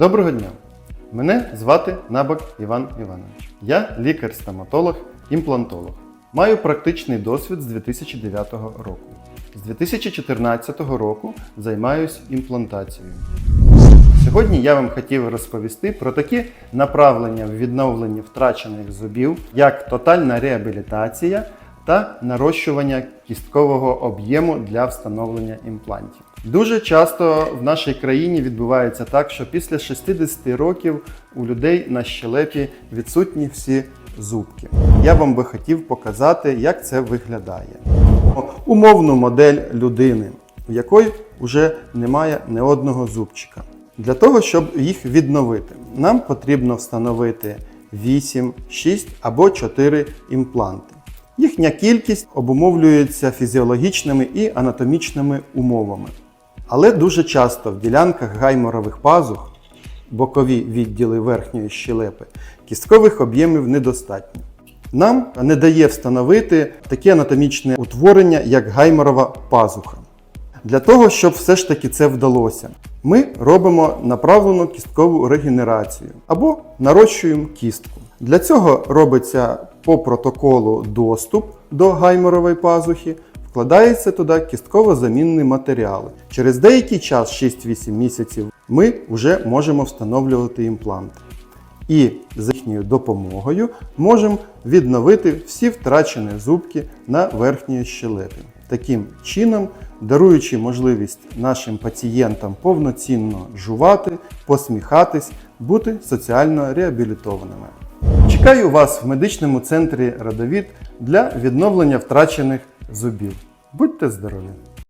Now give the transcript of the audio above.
Доброго дня! Мене звати Набак Іван Іванович. Я лікар-стоматолог, імплантолог. Маю практичний досвід з 2009 року. З 2014 року займаюся імплантацією. Сьогодні я вам хотів розповісти про такі направлення в відновленні втрачених зубів, як тотальна реабілітація та нарощування кісткового об'єму для встановлення імплантів. Дуже часто в нашій країні відбувається так, що після 60 років у людей на щелепі відсутні всі зубки. Я вам би хотів показати, як це виглядає. Умовну модель людини, у якої вже немає ні одного зубчика. Для того, щоб їх відновити, нам потрібно встановити 8, 6 або 4 імпланти. Їхня кількість обумовлюється фізіологічними і анатомічними умовами. Але дуже часто в ділянках гайморових пазух, бокові відділи верхньої щелепи, кісткових об'ємів недостатньо. Нам не дає встановити таке анатомічне утворення, як гайморова пазуха. Для того, щоб все ж таки це вдалося, ми робимо направлену кісткову регенерацію або нарощуємо кістку. Для цього робиться по протоколу доступ до гайморової пазухи, вкладається туди кістково-замінні матеріали. Через деякий час, 6-8 місяців, ми вже можемо встановлювати імпланти. І з їхньою допомогою можемо відновити всі втрачені зубки на верхньої щелепі. Таким чином, даруючи можливість нашим пацієнтам повноцінно жувати, посміхатись, бути соціально реабілітованими. Чекаю вас в медичному центрі Радовід для відновлення втрачених зубів. Будьте здорові!